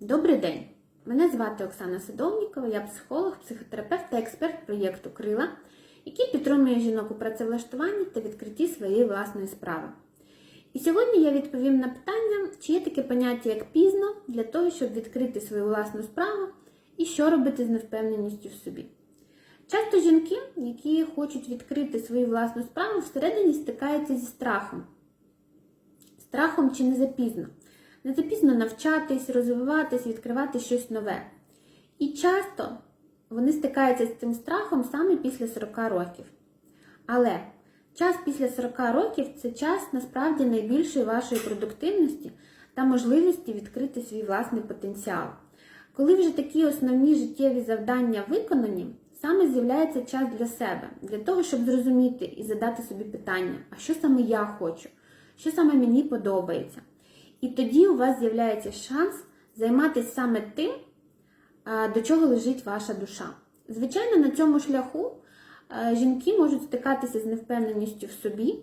Добрий день! Мене звати Оксана Садовнікова, я психолог, психотерапевт та експерт проєкту Крила, який підтримує жінок у працевлаштуванні та відкритті своєї власної справи. І сьогодні я відповім на питання, чи є таке поняття як пізно для того, щоб відкрити свою власну справу і що робити з невпевненістю в собі. Часто жінки, які хочуть відкрити свою власну справу, всередині стикаються зі страхом. Страхом чи не запізно. Не запізно навчатись, розвиватись, відкривати щось нове. І часто вони стикаються з цим страхом саме після 40 років. Але час після 40 років це час насправді найбільшої вашої продуктивності та можливості відкрити свій власний потенціал. Коли вже такі основні життєві завдання виконані, саме з'являється час для себе, для того, щоб зрозуміти і задати собі питання, а що саме я хочу, що саме мені подобається. І тоді у вас з'являється шанс займатися саме тим, до чого лежить ваша душа. Звичайно, на цьому шляху жінки можуть стикатися з невпевненістю в собі,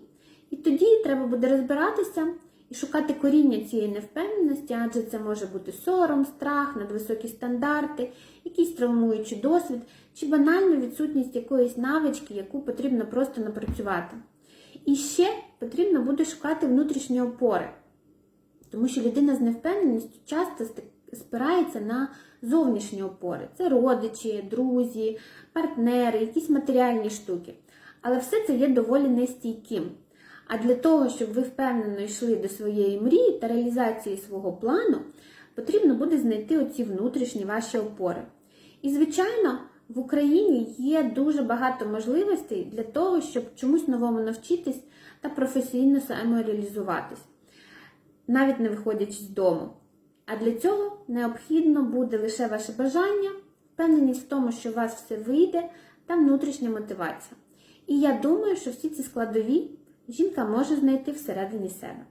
і тоді треба буде розбиратися і шукати коріння цієї невпевненості, адже це може бути сором, страх, надвисокі стандарти, якийсь травмуючий досвід, чи банальна відсутність якоїсь навички, яку потрібно просто напрацювати. І ще потрібно буде шукати внутрішні опори. Тому що людина з невпевненістю часто спирається на зовнішні опори. Це родичі, друзі, партнери, якісь матеріальні штуки. Але все це є доволі нестійким. А для того, щоб ви впевнено йшли до своєї мрії та реалізації свого плану, потрібно буде знайти оці внутрішні ваші опори. І, звичайно, в Україні є дуже багато можливостей для того, щоб чомусь новому навчитись та професійно самореалізуватись навіть не виходячи з дому. А для цього необхідно буде лише ваше бажання, впевненість в тому, що у вас все вийде, та внутрішня мотивація. І я думаю, що всі ці складові жінка може знайти всередині себе.